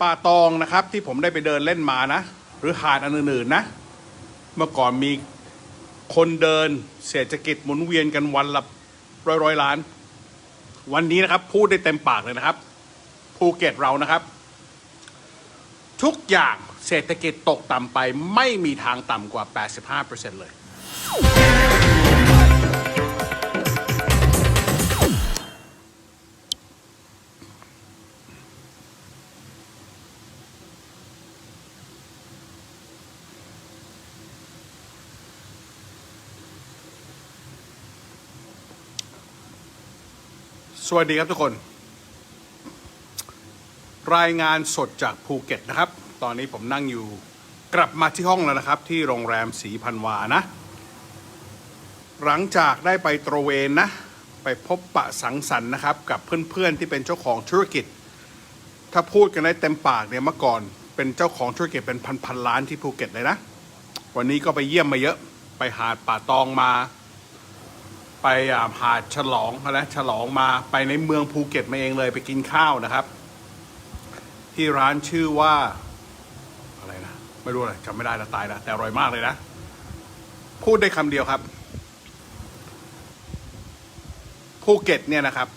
ป่าตองนะครับที่ผมได้ไปเดินเล่นมานะ หรือหาดอันอื่นๆนะ เมื่อก่อนมีคนเดินเศรษฐกิจหมุนเวียนกันวันละร้อยร้อยล้าน วันนี้นะครับ พูดได้เต็มปากเลยนะครับภูเก็ตเรานะครับ ทุกอย่างเศรษฐกิจตกต่ำไปไม่มีทางต่ำกว่า 85%เลย วัสดีครับทุกคน รายงานสดจากภูเก็ตนะครับ ตอนนี้ผมนั่งอยู่กลับมาที่ห้องแล้วนะครับ ที่โรงแรมสีพันวานะ หลังจากได้ไปตระเวนนะ ไปพบปะสังสรรค์นะครับ กับเพื่อนๆที่เป็นเจ้าของธุรกิจ ถ้าพูดกันได้เต็มปากเนี่ยเมื่อก่อน เป็นเจ้าของธุรกิจเป็นพันๆล้านที่ภูเก็ตเลยนะ วันนี้ก็ไปเยี่ยมมาเยอะไปหาดป่าตองมา ไปหาดฉลองนะฉลองมาไปในเมืองภูเก็ตมาเองเลยไปกินข้าวนะครับ ที่ร้านชื่อว่าอะไรนะไม่รู้อะไรจำไม่ได้ล้วตายล้วแต่อร่อยมากเลยนะ พูดได้คำเดียวครับภูเก็ตเนี่ยนะครับ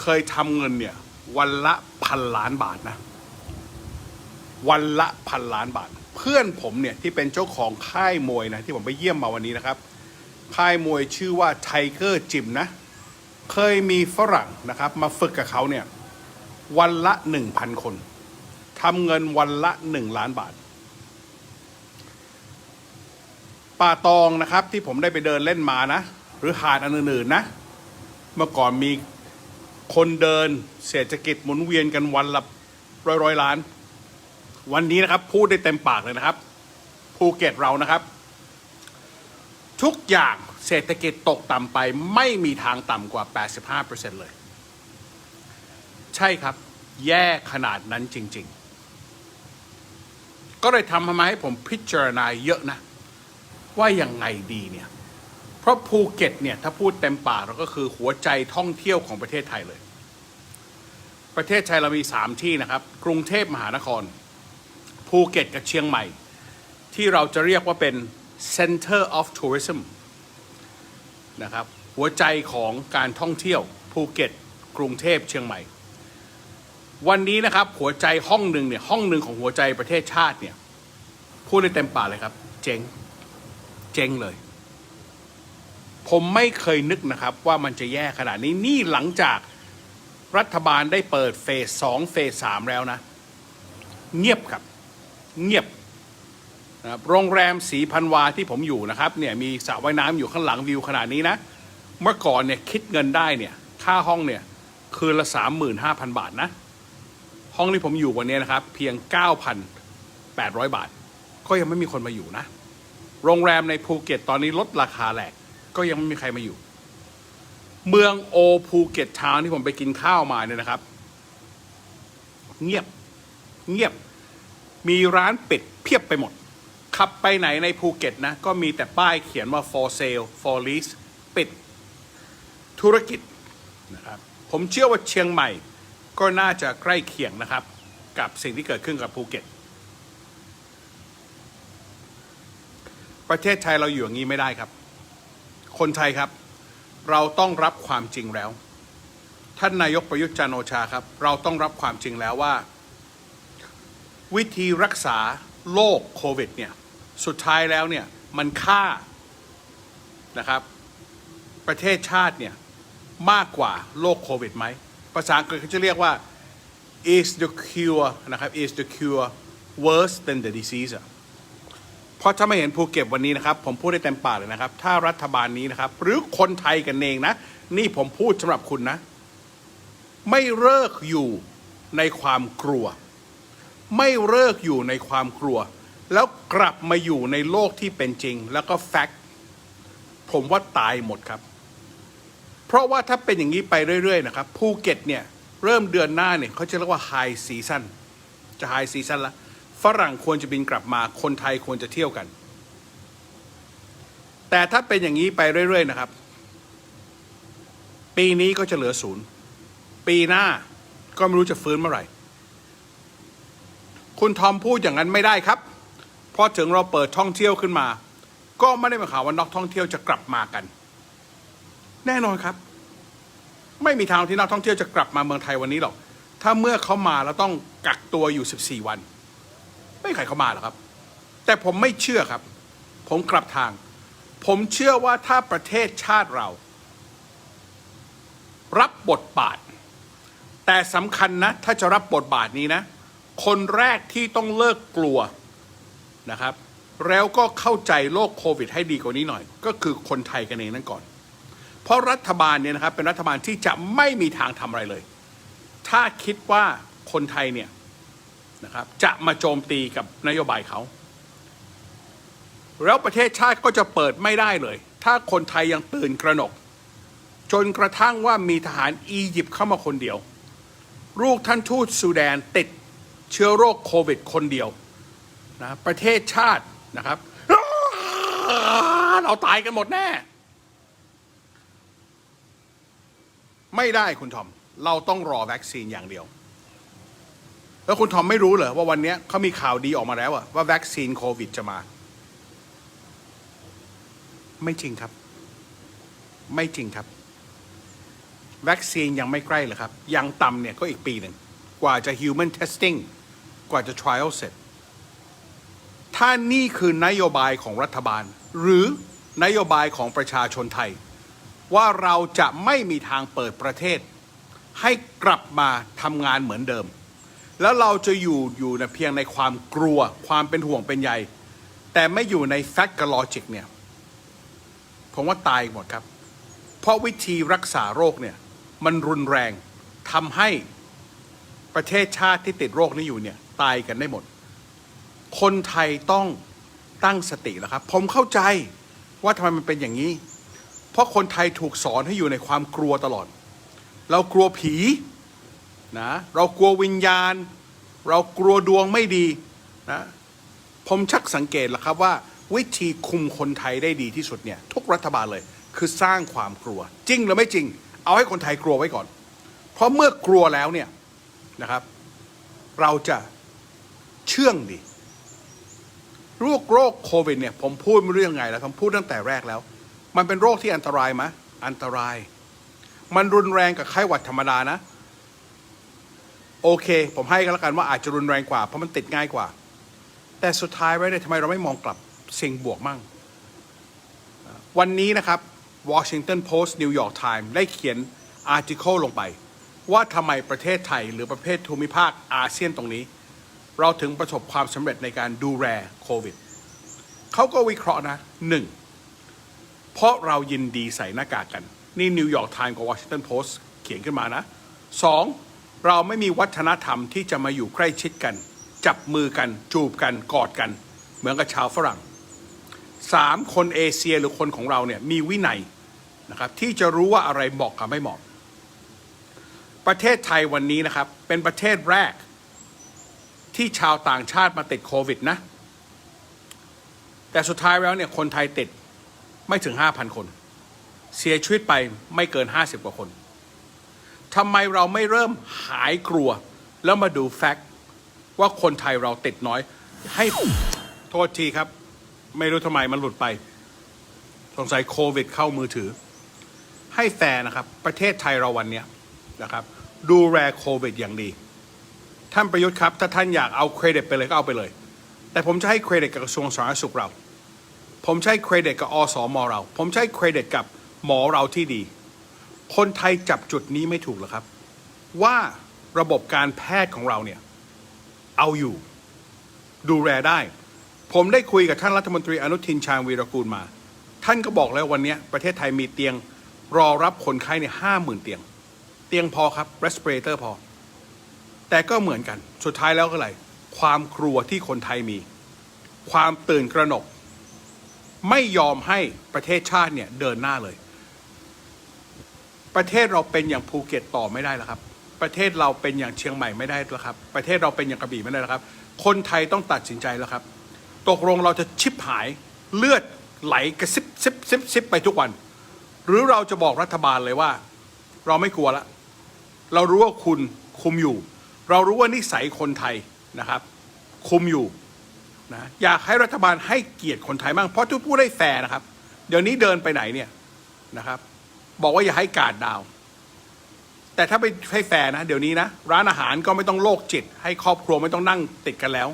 เคยทำเงินเนี่ย วันละพันล้านบาทนะ วันละพันล้านบาท เพื่อนผมเนี่ยที่เป็นเจ้าของค่ายมวยนะที่ผมไปเยี่ยมมาวันนี้นะครับ ค่ายมวยชื่อว่าไทเกอร์จิมนะ เคยมีฝรั่งนะครับ มาฝึกกับเขาเนี่ย วันละ 1,000 คนทำเงินวันละ 1 ล้านบาท ป่าตองนะครับที่ผมได้ไปเดินเล่นมานะ หรือหาดอันอื่นๆนะ เมื่อก่อนมีคนเดินเศรษฐกิจหมุนเวียนกันวันละร้อยร้อยๆล้าน วันนี้นะครับพูดได้เต็มปากเลยนะครับภูเก็ตเรานะครับ ทุกอย่างเศรษฐกิจตกต่ำไปไม่มีทางต่ำกว่า 85%เลย ใช่ครับ แย่ขนาดนั้นจริง ๆ ก็เลยทำมาให้ผมพิจารณาเยอะนะ ว่ายังไงดีเนี่ย เพราะภูเก็ตเนี่ย ถ้าพูดเต็มปากเราก็คือหัวใจท่องเที่ยวของประเทศไทยเลย ประเทศไทยเรามี 3 ที่นะครับ กรุงเทพมหานคร ภูเก็ตกับเชียงใหม่ ที่เราจะเรียกว่าเป็น Center of Tourism นะครับหัวใจของการท่องเที่ยวภูเก็ต กรุงเทพเชียงใหม่ วันนี้นะครับหัวใจห้องหนึ่งเนี่ยห้องหนึ่งของหัวใจประเทศชาติเนี่ยพูดได้เต็มปากเลยครับ เจ๊งเจ๊งเลย ผมไม่เคยนึกนะครับว่ามันจะแย่ขนาดนี้นี่หลังจากรัฐบาลได้เปิดเฟสสองเฟสสามแล้วนะ เงียบครับ เงียบ นะครับโรงแรมสีพันวาที่ผมอยู่นะครับเนี่ยมีสระว่ายน้ำอยู่ข้างหลังวิวขนาดนี้นะ เมื่อก่อนเนี่ยคิดเงินได้เนี่ยค่าห้องเนี่ยคืนละสามหมื่นห้าพันบาทนะ ห้องที่ผมอยู่วันนี้นะครับ เพียงเก้าพันแปดร้อยบาท ก็ยังไม่มีคนมาอยู่นะ โรงแรมในภูเก็ตตอนนี้ลดราคาแหลกก็ยังไม่มีใครมาอยู่ เมืองโอภูเก็ตทาวน์ที่ผมไปกินข้าวมาเนี่ยนะครับ เงียบเงียบมีร้านปิดเพียบไปหมด ขับไปไหนในภูเก็ตนะ ก็มีแต่ป้ายเขียนว่า for sale for lease ปิดธุรกิจนะครับผมเชื่อว่าเชียงใหม่ ก็น่าจะใกล้เคียงนะครับ กับสิ่งที่เกิดขึ้นกับภูเก็ต ประเทศไทยเราอยู่อย่างนี้ไม่ได้ครับ คนไทยครับ เราต้องรับความจริงแล้ว ท่านนายกประยุทธ์จันโอชาครับ เราต้องรับความจริงแล้วว่า วิธีรักษาโรคโควิดเนี่ย สุดท้ายแล้วเนี่ยมันฆ่านะครับ ประเทศชาติเนี่ยมากกว่าโรคโควิดไหมภาษาอังกฤษเขาจะเรียกว่า is the cure นะครับ is the cure worse than the disease อะเพราะถ้าไม่เห็นภูเก็ตวันนี้นะครับ ผมพูดได้เต็มปากเลยนะครับ ถ้ารัฐบาลนี้นะครับ หรือคนไทยกันเองนะ นี่ผมพูดสำหรับคุณนะ ไม่เลิกอยู่ในความกลัว ไม่เลิกอยู่ในความกลัว แล้วกลับมาอยู่ในโลกที่เป็นจริง แล้วก็แฟกต์ผมว่าตายหมดครับ เพราะว่าถ้าเป็นอย่างนี้ไปเรื่อย ๆ นะครับภูเก็ตเนี่ย เริ่มเดือนหน้าเนี่ยเขาจะเรียกว่าไฮซีซันจะไฮซีซันละฝรั่งควรจะบินกลับมาคนไทยควรจะเที่ยวกัน แต่ถ้าเป็นอย่างนี้ไปเรื่อย ๆ นะครับ ปีนี้ก็จะเหลือศูนย์ปีหน้าก็ไม่รู้จะฟื้นเมื่อไหร่ คุณทอมพูดอย่างนั้นไม่ได้ครับ พราะถึงเราเปิดท่องเที่ยวขึ้นมา ก็ไม่ได้หมายความว่านักท่องเที่ยวจะกลับมากัน แน่นอนครับ ไม่มีทางที่นักท่องเที่ยวจะกลับมาเมืองไทยวันนี้หรอกถ้าเมื่อเขามาแล้วต้องกักตัวอยู่ 14 วัน ไม่ใครเขามาหรอกครับ แต่ผมไม่เชื่อครับ ผมกลับทาง ผมเชื่อว่าถ้าประเทศชาติเรา รับบทบาท แต่สำคัญนะ ถ้าจะรับบทบาทนี้นะ คนแรกที่ต้องเลิกกลัว นะครับ แล้วก็เข้าใจโรคโควิดให้ดีกว่านี้หน่อย ก็คือคนไทยกันเองนั่นก่อน เพราะรัฐบาลเนี่ยนะครับเป็นรัฐบาลที่จะไม่มีทางทำอะไรเลย ถ้าคิดว่าคนไทยเนี่ยนะครับจะมาโจมตีกับนโยบายเขา แล้วประเทศชาติก็จะเปิดไม่ได้เลย ถ้าคนไทยยังตื่นกระหนก จนกระทั่งว่ามีทหารอียิปต์เข้ามาคนเดียว ลูกท่านทูตซูแดนติดเชื้อโรคโควิดคนเดียว นะประเทศชาตินะครับ เราตายกันหมดแน่ ไม่ได้คุณทอม เราต้องรอวัคซีนอย่างเดียว แล้วคุณทอมไม่รู้เหรอว่าวันนี้เขามีข่าวดีออกมาแล้วอะว่าวัคซีนโควิดจะมา ไม่จริงครับ ไม่จริงครับวัคซีนยังไม่ใกล้เลยครับ ยังต่ำเนี่ยก็อีกปีหนึ่ง กว่าจะ human testing กว่าจะ trial เสร็จ ถ้านี่คือนโยบายของรัฐบาล หรือนโยบายของประชาชนไทย ว่าเราจะไม่มีทางเปิดประเทศ ให้กลับมาทำงานเหมือนเดิม แล้วเราจะอยู่อยู่ในเพียงในความกลัวความเป็นห่วงเป็นใยแต่ไม่อยู่ในแฟกต์กับลอจิกเนี่ยผมว่าตายหมดครับ เพราะวิธีรักษาโรคเนี่ยมันรุนแรงทำให้ประเทศชาติที่ติดโรคนี้อยู่เนี่ยตายกันได้หมด คนไทยต้องตั้งสติแล้วครับ ผมเข้าใจว่าทำไมมันเป็นอย่างนี้ เพราะคนไทยถูกสอนให้อยู่ในความกลัวตลอด เรากลัวผีนะเรากลัววิญญาณ เรากลัวดวงไม่ดีนะผมชักสังเกตแล้วครับว่า วิธีคุมคนไทยได้ดีที่สุดเนี่ยทุกรัฐบาลเลยคือสร้างความกลัว จริงหรือไม่จริง เอาให้คนไทยกลัวไว้ก่อน เพราะเมื่อกลัวแล้วเนี่ยนะครับ เราจะเชื่องดี โรคโรคโควิดเนี่ยผมพูดไม่รู้ยังไงแล้วผมพูดตั้งแต่แรกแล้ว มันเป็นโรคที่อันตรายไหมอันตราย มันรุนแรงกับไข้หวัดธรรมดานะ โอเค ผมให้กันแล้วกันว่าอาจจะรุนแรงกว่า เพราะมันติดง่ายกว่า แต่สุดท้ายไว้เนี่ยทำไมเราไม่มองกลับสิ่งบวกมั่ง วันนี้นะครับ Washington Post New York Times ได้เขียนอาร์ติเคิลลงไป ว่าทำไมประเทศไทยหรือประเทศภูมิภาคอาเซียนตรงนี้ เราถึงประสบความสำเร็จในการดูแลโควิดเขาก็วิเคราะห์นะหนึ่งเพราะเรายินดีใส่หน้ากากกัน นี่นิวยอร์กไทม์กับวอชิงตันโพสต์เขียนขึ้นมานะสองเราไม่มีวัฒนธรรมที่จะมาอยู่ใกล้ชิดกัน จับมือกัน จูบกันกอดกัน เหมือนกับชาวฝรั่งสามคนเอเชียหรือคนของเราเนี่ยมีวินัยนะครับที่จะรู้ว่าอะไรเหมาะกับไม่เหมาะ ประเทศไทยวันนี้นะครับ เป็นประเทศแรก ที่ชาวต่างชาติมาติดโควิดนะ แต่สุดท้ายแล้วเนี่ยคนไทยติดไม่ถึง 5,000 คน เสียชีวิตไปไม่เกิน 50 กว่าคนทำไมเราไม่เริ่มหายกลัว แล้วมาดูแฟกต์ว่าคนไทยเราติดน้อย ให้โทษทีครับ ไม่รู้ทำไมมันหลุดไป สงสัยโควิดเข้ามือถือ ให้แฟร์นะครับ ประเทศไทยเราวันนี้นะครับ ดูแลโควิดอย่างดี ท่านประยุทธ์ครับ ถ้าท่านอยากเอาเครดิตไปเลยก็เอาไปเลย แต่ผมจะให้เครดิตกับกระทรวงสาธารณสุขเรา ผมใช้เครดิตกับอสมเรา ผมใช้เครดิตกับหมอเราที่ดี คนไทยจับจุดนี้ไม่ถูกหรอครับ ว่าระบบการแพทย์ของเราเนี่ย เอาอยู่ ดูแลได้ ผมได้คุยกับท่านรัฐมนตรีอนุทินชาญวีรกูลมา ท่านก็บอกแล้ววันนี้ประเทศไทยมีเตียงรอรับคนไข้เนี่ยห้าหมื่นเตียง เตียงพอครับ respirator พอ แต่ก็เหมือนกัน สุดท้ายแล้วก็อะไร ความกลัวที่คนไทยมี ความตื่นกระหนก ไม่ยอมให้ประเทศชาติเนี่ยเดินหน้าเลย ประเทศเราเป็นอย่างภูเก็ตต่อไม่ได้แล้วครับ ประเทศเราเป็นอย่างเชียงใหม่ไม่ได้แล้วครับ ประเทศเราเป็นอย่างกระบี่ไม่ได้แล้วครับ คนไทยต้องตัดสินใจแล้วครับ ตกลงเราจะชิบหายเลือดไหลกระซิบซิบซิบซิบไปทุกวัน หรือเราจะบอกรัฐบาลเลยว่า เราไม่กลัวละ เรารู้ว่าคุณคุมอยู่ เรารู้ว่านิสัยคนไทยนะครับ คุมอยู่นะอยากให้รัฐบาลให้เกียรติคนไทยบ้างเพราะทุกผู้ได้แฟร์นะครับ เดี๋ยวนี้เดินไปไหนเนี่ยนะครับ บอกว่าอย่าให้กาดดาว แต่ถ้าไปให้แฟร์นะ เดี๋ยวนี้นะ ร้านอาหารก็ไม่ต้องโลกจิต ให้ครอบครัวไม่ต้องนั่งติดกันแล้ว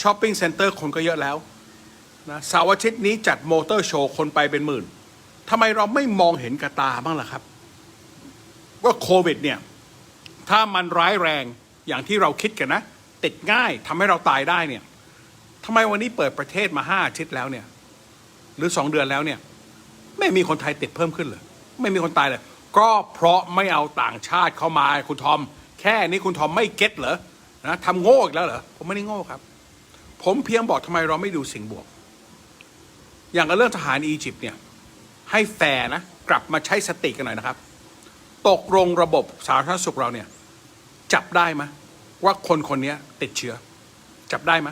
ช้อปปิ้งเซ็นเตอร์คนก็เยอะแล้วนะเสาร์อาทิตย์นี้จัดมอเตอร์โชว์คนไปเป็นหมื่นทำไมเราไม่มองเห็นกระตาบ้างล่ะครับ ว่าโควิดเนี่ย ถ้ามันร้ายแรงอย่างที่เราคิดกันนะ ติดง่ายทำให้เราตายได้เนี่ยทำไมวันนี้เปิดประเทศมาห้าอาทิตย์แล้วเนี่ย หรือสองเดือนแล้วเนี่ย ไม่มีคนไทยติดเพิ่มขึ้นเลย ไม่มีคนตายเลย ก็เพราะไม่เอาต่างชาติเข้ามาคุณทอม แค่นี้คุณทอมไม่เก็ตเหรอนะทำโง่อีกแล้วเหรอผมไม่ได้โง่ครับ ผมเพียงบอกทำไมเราไม่ดูสิ่งบวก อย่างกับเรื่องทหารอียิปต์เนี่ย ให้แฟร์นะกลับมาใช้สติกันหน่อยนะครับ ตกลงระบบสาธารณสุขเราเนี่ย จับได้ไหมว่าคนคนนี้ติดเชื้อ จับได้ไหม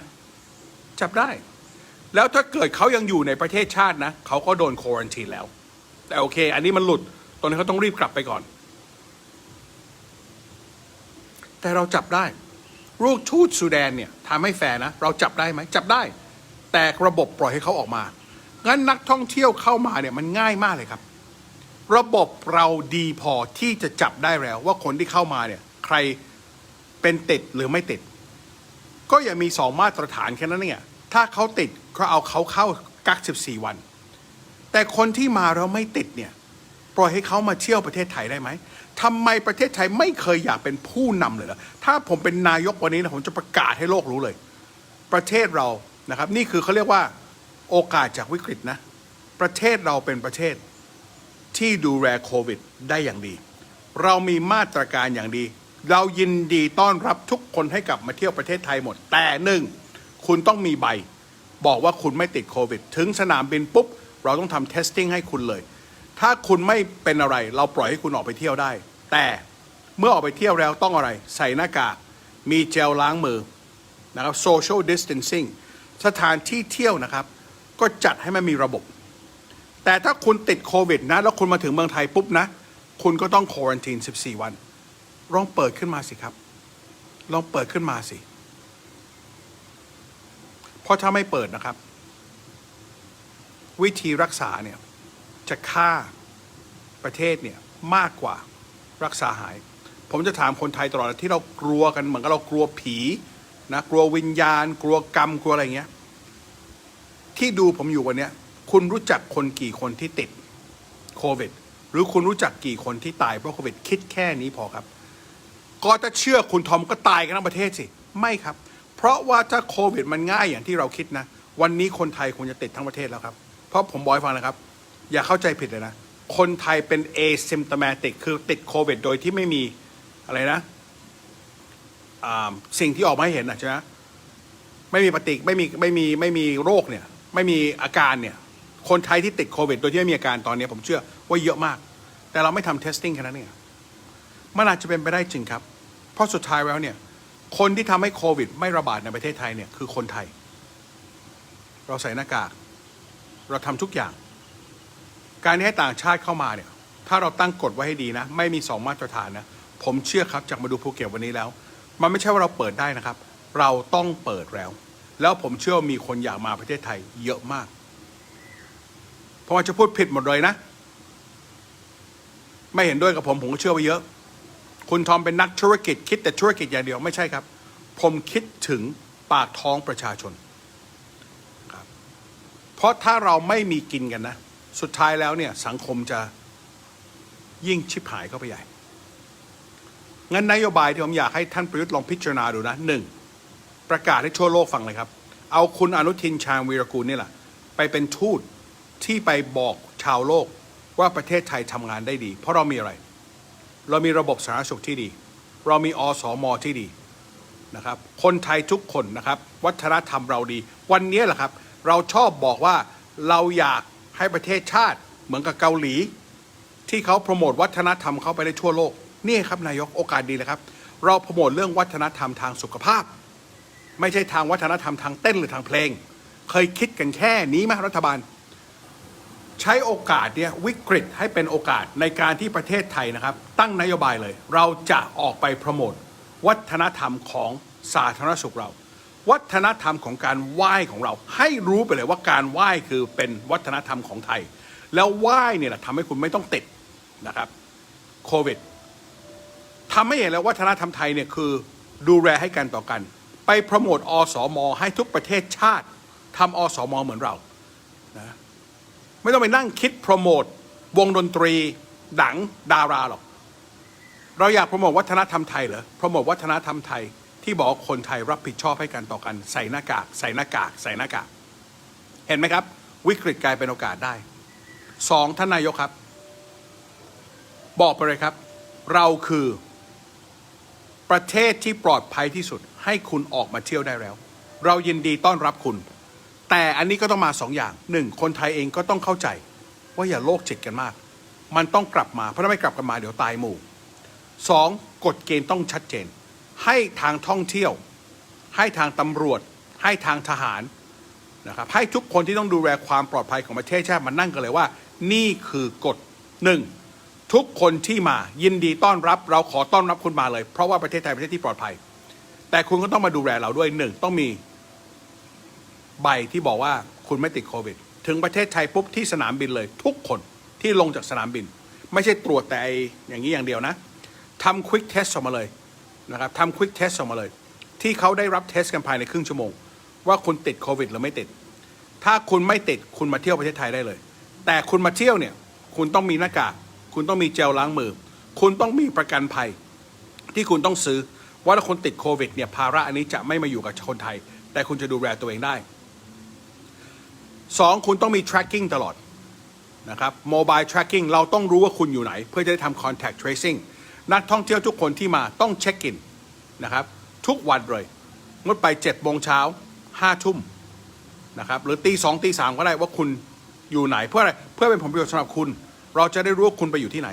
จับได้ แล้วถ้าเกิดเขายังอยู่ในประเทศชาตินะเขาก็โดนโควอนตีแล้ว แต่โอเค อันนี้มันหลุดตอนนี้เขาต้องรีบกลับไปก่อน แต่เราจับได้ลูกทูตซูแดนเนี่ยทำให้แฟนะ เราจับได้ไหมจับได้ แต่ระบบปล่อยให้เขาออกมางั้นนักท่องเที่ยวเข้ามาเนี่ยมันง่ายมากเลยครับ ระบบเราดีพอที่จะจับได้แล้วว่าคนที่เข้ามาเนี่ย ใคร เป็นติดหรือไม่ติด ก็อย่ามีสองมาตรฐานแค่นั้นเนี่ยถ้าเขาติดก็เอาเขาเข้ากัก 14 วัน แต่คนที่มาแล้วไม่ติดเนี่ยปล่อยให้เขามาเที่ยวประเทศไทยได้ไหมทำไมประเทศไทยไม่เคยอยากเป็นผู้นำเลยเหรอถ้าผมเป็นนายกวันนี้นะผมจะประกาศให้โลกรู้เลย ประเทศเรานะครับ นี่คือเขาเรียกว่าโอกาสจากวิกฤตนะ ประเทศเราเป็นประเทศที่ดูแลโควิดได้อย่างดี เรามีมาตรการอย่างดี เรายินดีต้อนรับทุกคนให้กลับมาเที่ยวประเทศไทยหมด แต่หนึ่งคุณต้องมีใบ บอกว่าคุณไม่ติดโควิด ถึงสนามบินปุ๊บ เราต้องทำเทสติ้งให้คุณเลย ถ้าคุณไม่เป็นอะไร เราปล่อยให้คุณออกไปเที่ยวได้ แต่เมื่อออกไปเที่ยวแล้วต้องอะไร ใส่หน้ากาก มีเจลล้างมือนะครับ social distancing สถานที่เที่ยวนะครับ ก็จัดให้มันมีระบบ แต่ถ้าคุณติดโควิดนะ แล้วคุณมาถึงเมืองไทยปุ๊บนะ คุณก็ต้องควอนตีน 14 วัน ลองเปิดขึ้นมาสิครับ ลองเปิดขึ้นมาสิ เพราะถ้าไม่เปิดนะครับ วิธีรักษาเนี่ย จะฆ่าประเทศเนี่ยมากกว่ารักษาหาย ผมจะถามคนไทยตลอดที่เรากลัวกันเหมือนกับเรากลัวผีนะกลัววิญญาณ กลัวกรรมกลัวอะไรเงี้ย ที่ดูผมอยู่วันเนี้ย คุณรู้จักคนกี่คนที่ติดโควิดหรือคุณรู้จักกี่คนที่ตายเพราะโควิดคิดแค่นี้พอครับ ก็จะเชื่อคุณทอมก็ตายกันทั้งประเทศสิ ไม่ครับ เพราะว่าถ้าโควิดมันง่ายอย่างที่เราคิดนะ วันนี้คนไทยคงจะติดทั้งประเทศแล้วครับ เพราะผมบอกให้ฟังนะครับ อย่าเข้าใจผิดเลยนะ คนไทยเป็น asymptomatic คือติดโควิด โดยที่ไม่มีอะไรนะสิ่งที่ออกมาให้เห็นนะใช่ไหมไม่มีปฏิกไม่มีไม่มีไม่มีโรคเนี่ย ไม่มีอาการเนี่ย คนไทยที่ติดโควิด โดยที่ไม่มีอาการตอนนี้ผมเชื่อว่าเยอะมาก แต่เราไม่ทำ testing แค่นั้นเอง มันอาจจะเป็นไปได้จริงครับ เพราะสุดท้ายแล้วเนี่ย คนที่ทำให้โควิด ไม่ระบาดในประเทศไทยเนี่ยคือคนไทย เราใส่หน้ากาก เราทำทุกอย่าง การที่ให้ต่างชาติเข้ามาเนี่ย ถ้าเราตั้งกฎไว้ให้ดีนะ ไม่มีสองมาตรฐานนะ ผมเชื่อครับจากมาดูภูเก็ตวันนี้แล้ว มันไม่ใช่ว่าเราเปิดได้นะครับ เราต้องเปิดแล้ว แล้วผมเชื่อว่ามีคนอยากมาประเทศไทยเยอะมากเพราะว่าจะพูดผิดหมดเลยนะ ไม่เห็นด้วยกับผม ผมก็เชื่อว่าเยอะ คุณทอมเป็นนักธุรกิจคิดแต่ธุรกิจอย่างเดียวไม่ใช่ครับ ผมคิดถึงปากท้องประชาชนครับเพราะถ้าเราไม่มีกินกันนะ สุดท้ายแล้วเนี่ยสังคมจะยิ่งชิบหายเข้าไปใหญ่ งั้นนโยบายที่ผมอยากให้ท่านประยุทธ์ลองพิจารณาดูนะหนึ่งประกาศให้ทั่วโลกฟังเลยครับ เอาคุณอนุทินชาญวีรกูลนี่แหละไปเป็นทูตที่ไปบอกชาวโลกว่าประเทศไทยทำงานได้ดี เพราะเรามีอะไร เรามีระบบสาธารณสุขที่ดี เรามีอสมที่ดีนะครับ คนไทยทุกคนนะครับ วัฒนธรรมเราดี วันนี้แหละครับ เราชอบบอกว่าเราอยากให้ประเทศชาติเหมือนกับเกาหลี ที่เขาโปรโมทวัฒนธรรมเขาไปได้ทั่วโลก นี่ครับนายกโอกาสดีเลยครับ เราโปรโมทเรื่องวัฒนธรรมทางสุขภาพ ไม่ใช่ทางวัฒนธรรมทางเต้นหรือทางเพลง เคยคิดกันแค่นี้ไหมรัฐบาล ใช้โอกาสเนี่ยวิกฤตให้เป็นโอกาสในการที่ประเทศไทยนะครับ ตั้งนโยบายเลย เราจะออกไปโปรโมทวัฒนธรรมของสาธารณสุขเรา วัฒนธรรมของการไหว้ของเรา ให้รู้ไปเลยว่าการไหว้คือเป็นวัฒนธรรมของไทย แล้วไหว้เนี่ยแหละทำให้คุณไม่ต้องติดนะครับโควิดทำให้เห็นแล้ววัฒนธรรมไทยเนี่ยคือดูแลให้กันต่อกัน ไปโปรโมทอสมให้ทุกประเทศชาติทำอสมเหมือนเรานะ ไม่ต้องไปนั่งคิดโปรโมทวงดนตรีหนังดาราหรอก เราอยากโปรโมทวัฒนธรรมไทยเหรอโปรโมทวัฒนธรรมไทยที่บอกคนไทยรับผิดชอบให้กันต่อกัน ใส่หน้ากาก ใส่หน้ากาก ใส่หน้ากาก เห็นไหมครับ วิกฤตกลายเป็นโอกาสได้สองท่านนายกครับ บอกไปเลยครับ เราคือประเทศที่ปลอดภัยที่สุด ให้คุณออกมาเที่ยวได้แล้ว เรายินดีต้อนรับคุณ แต่อันนี้ก็ต้องมาสองอย่างหนึ่งคนไทยเองก็ต้องเข้าใจ ว่าอย่าโลกจิตกันมาก มันต้องกลับมา เพราะถ้าไม่กลับกันมาเดี๋ยวตายหมู่สองกฎเกณฑ์ต้องชัดเจน ให้ทางท่องเที่ยว ให้ทางตำรวจ ให้ทางทหารนะครับให้ทุกคนที่ต้องดูแลความปลอดภัยของประเทศชาติมานั่งกันเลยว่า นี่คือกฎหนึ่งทุกคนที่มายินดีต้อนรับ เราขอต้อนรับคุณมาเลย เพราะว่าประเทศไทยเป็นประเทศที่ปลอดภัย แต่คุณก็ต้องมาดูแลเราด้วยหนึ่งต้องมี ใบที่บอกว่าคุณไม่ติดโควิด ถึงประเทศไทยปุ๊บที่สนามบินเลย ทุกคนที่ลงจากสนามบิน ไม่ใช่ตรวจแต่ไออย่างนี้อย่างเดียวนะทำควิกเทสออกมาเลยนะครับทำควิกเทสออกมาเลย ที่เขาได้รับเทสกันภายในครึ่งชั่วโมง ว่าคุณติดโควิดหรือไม่ติด ถ้าคุณไม่ติดคุณมาเที่ยวประเทศไทยได้เลย แต่คุณมาเที่ยวเนี่ยคุณต้องมีหน้ากากคุณต้องมีเจลล้างมือ คุณต้องมีประกันภัย ที่คุณต้องซื้อว่าถ้าคุณติดโควิดเนี่ยภาระอันนี้จะไม่มาอยู่กับคนไทย แต่คุณจะดูแลตัวเองได้ สองคุณต้องมี tracking ตลอดนะครับ mobile tracking เราต้องรู้ว่าคุณอยู่ไหน เพื่อจะได้ทำ contact tracing นักท่องเที่ยวทุกคนที่มาต้องเช็คอินนะครับ ทุกวันเลยงดไป7จ็ดโมงเช้าห้าทุ่มนะครับหรือตีสองตีสามก็ได้ว่าคุณอยู่ไหน เพื่ออะไรเพื่อเป็นผลประโยชน์สำหรับคุณ เราจะได้รู้ว่าคุณไปอยู่ที่ไหน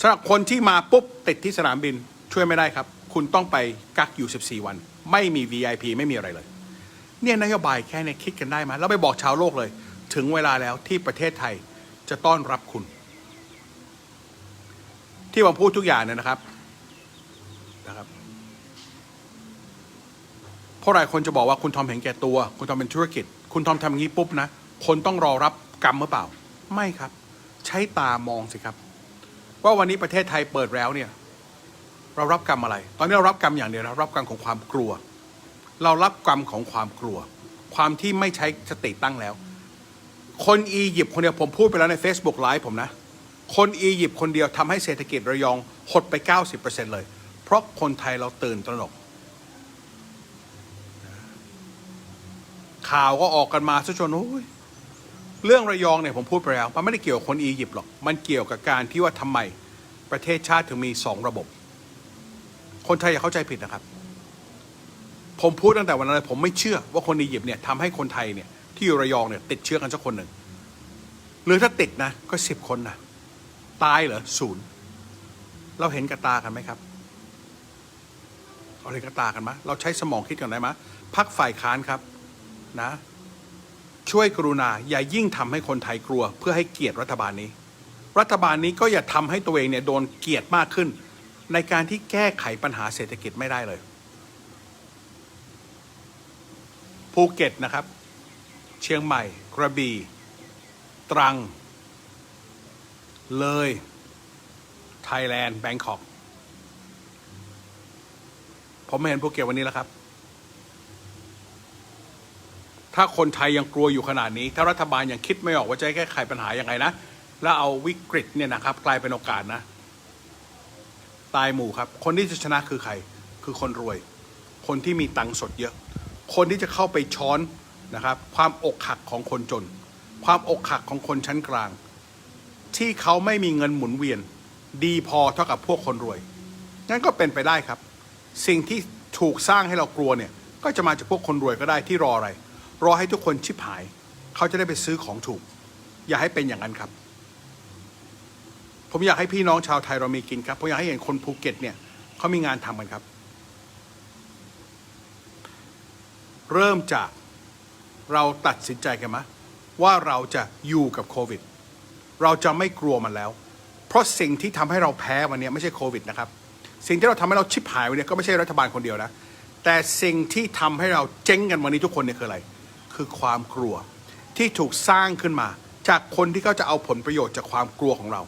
สำหรับคนที่มาปุ๊บติดที่สนามบินช่วยไม่ได้ครับ คุณต้องไปกักอยู่ 14 วัน ไม่มี VIP ไม่มีอะไรเลย เนี่ยนโยบายแค่เนี้คิดกันได้ไหมแล้วไปบอกชาวโลกเลย ถึงเวลาแล้วที่ประเทศไทยจะต้อนรับคุณ ที่ผมพูดทุกอย่างเนี่ยนะครับนะครับเพราะหลายคนจะบอกว่าคุณทอมเห็นแก่ตัว คุณทอมเป็นธุรกิจ คุณทอมทำอย่างนี้ปุ๊บนะคนต้องรอรับกรรมหรือเปล่า ไม่ครับ ใช้ตามองสิครับ ว่าวันนี้ประเทศไทยเปิดแล้วเนี่ย เรารับกรรมอะไร ตอนนี้เรารับกรรมอย่างเดียวเรารับกรรมของความกลัว เรารับกรรมของความกลัว ความที่ไม่ใช้สติตั้งแล้ว คนอียิปต์คนเดียวผมพูดไปแล้วใน Facebook ไลฟ์ผมนะ คนอียิปต์คนเดียวทำให้เศรษฐกิจระยองหดไป 90%เลย เพราะคนไทยเราตื่นตระหนก ข่าวก็ออกกันมาซะจนโอ้ยเรื่องระยองเนี่ยผมพูดไปแล้วมันไม่ได้เกี่ยวกับคนอียิปต์หรอก มันเกี่ยวกับการที่ว่าทำไมประเทศชาติถึงมีสองระบบ คนไทยอย่าเข้าใจผิดนะครับ ผมพูดตั้งแต่วันนั้นเลยผมไม่เชื่อว่าคนอียิปต์เนี่ยทำให้คนไทยเนี่ยที่อยู่ระยองเนี่ยติดเชื้อกันสักคนหนึ่งหรือถ้าติดนะก็สิบคนนะตายเหรอศูนย์เราเห็นกับตากันไหมครับเราเห็นกับตากันไหมเราใช้สมองคิดกันได้ไหมพักฝ่ายค้านครับนะ ช่วยกรุณาอย่ายิ่งทำให้คนไทยกลัว เพื่อให้เกียรติรัฐบาลนี้ รัฐบาลนี้ก็อย่าทำให้ตัวเองเนี่ยโดนเกียดมากขึ้น ในการที่แก้ไขปัญหาเศรษฐกิจไม่ได้เลย ภูเก็ตนะครับ เชียงใหม่ กระบี่ ตรัง เลย ไทยแลนด์ แบงคอก ผมไม่เห็นภูเก็ตวันนี้แล้วครับ ถ้าคนไทยยังกลัวอยู่ขนาดนี้ ถ้ารัฐบาลยังคิดไม่ออกว่าจะแก้ไขปัญหายังไงนะ แล้วเอาวิกฤตเนี่ยนะครับ กลายเป็นโอกาสนะ ตายหมู่ครับ คนที่จะชนะคือใคร คือคนรวย คนที่มีตังค์สดเยอะ คนที่จะเข้าไปช้อนนะครับ ความอกหักของคนจน ความอกหักของคนชั้นกลาง ที่เขาไม่มีเงินหมุนเวียน ดีพอเท่ากับพวกคนรวยงั้นก็เป็นไปได้ครับ สิ่งที่ถูกสร้างให้เรากลัวเนี่ย ก็จะมาจากพวกคนรวยก็ได้ที่รออะไร รอให้ทุกคนชิบหาย เขาจะได้ไปซื้อของถูก อย่าให้เป็นอย่างนั้นครับ ผมอยากให้พี่น้องชาวไทยเรามีกินครับผมอยากให้เห็นคนภูเก็ตเนี่ยเขามีงานทำกันครับ เริ่มจากเราตัดสินใจกันไหมว่าเราจะอยู่กับโควิด เราจะไม่กลัวมันแล้ว เพราะสิ่งที่ทำให้เราแพ้วันนี้ไม่ใช่โควิดนะครับ สิ่งที่เราทำให้เราชิบหายวันนี้ก็ไม่ใช่รัฐบาลคนเดียวนะ แต่สิ่งที่ทำให้เราเจ๊งกันวันนี้ทุกคนเนี่ยคืออะไร คือความกลัวที่ถูกสร้างขึ้นมา จากคนที่เขาจะเอาผลประโยชน์จากความกลัวของเรา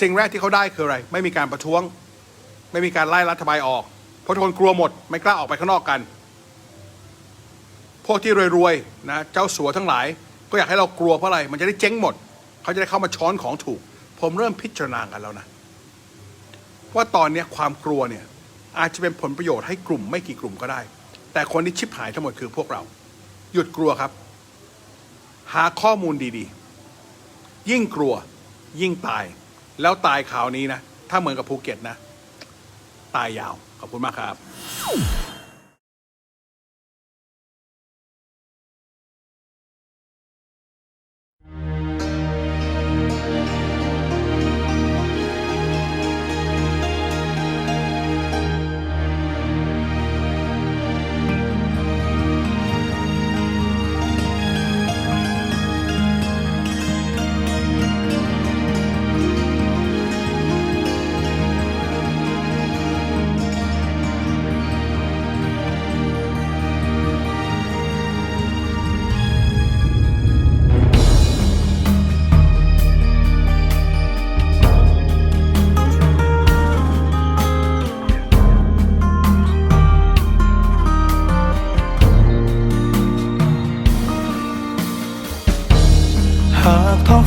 สิ่งแรกที่เขาได้คืออะไร ไม่มีการประท้วง ไม่มีการไล่รัฐบาลออก ราะทุกคนกลัวหมดไม่กล้าออกไปข้างนอกกัน พวกที่รวยๆนะเจ้าสัวทั้งหลาย ก็อยากให้เรากลัวเพราะอะไร มันจะได้เจ๊งหมด เขาจะได้เข้ามาช้อนของถูก ผมเริ่มพิจารณากันแล้วนะ ว่าตอนนี้ความกลัวเนี่ยอาจจะเป็นผลประโยชน์ให้กลุ่มไม่กี่กลุ่มก็ได้ แต่คนที่ชิบหายทั้งหมดคือพวกเรา หยุดกลัวครับ หาข้อมูลดีๆ ยิ่งกลัว ยิ่งตาย แล้วตายข่าวนี้นะ ถ้าเหมือนกับภูเก็ตนะ ตายยาว ขอบคุณมากครับ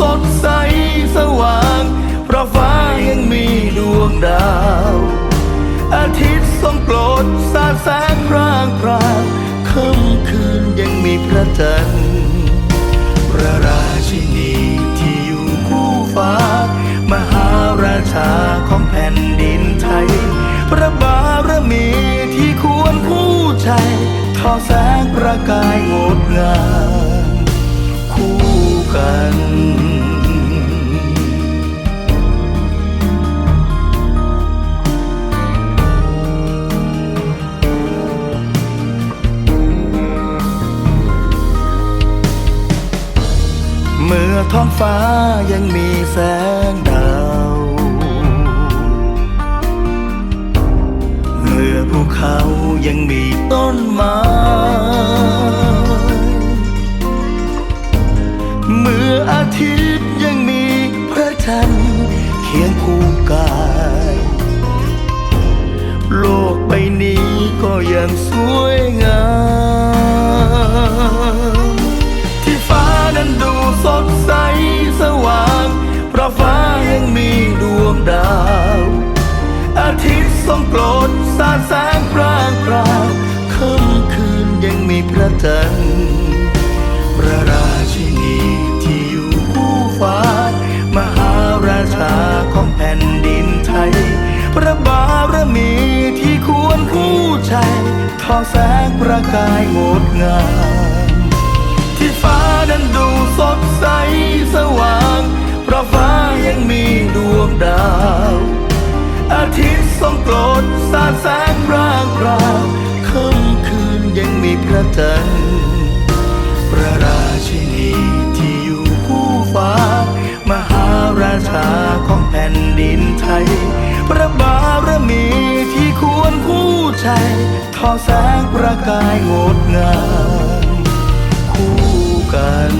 สดใสสว่าง เพราะฟ้ายังมีดวงดาว อาทิตย์ทรงโปรดสาดแสงพร่างพรางค่ำคืนยังมีพระจันทร์พระราชินีที่อยู่คู่ฟ้า มหาราชาของแผ่นดินไทย พระบารมีที่ควรคู่ใจทอแสงประกายงดงาม กัน เมื่อท้องฟ้ายังมีแสงดาว เมื่อภูเขายังมีต้นไม้ ก็ยังสวยงาม ที่ฟ้านั้นดูสดใสสว่าง เพราะฟ้ายังมีดวงดาว อาทิตย์ทรงโกรธสาดแสง ทอแสงประกายงดงาม ที่ฟ้านั้นดูสดใสสว่าง เพราะฟ้ายังมีดวงดาว อาทิตย์ทรงโปรดสาดแสงพร่างพรางค่ำคืนยังมีพระจันทร์พระราชินีที่อยู่คู่ฟ้า มหาราชาของแผ่นดินไทย ชัยทอแสงประกายงดงามคู่กัน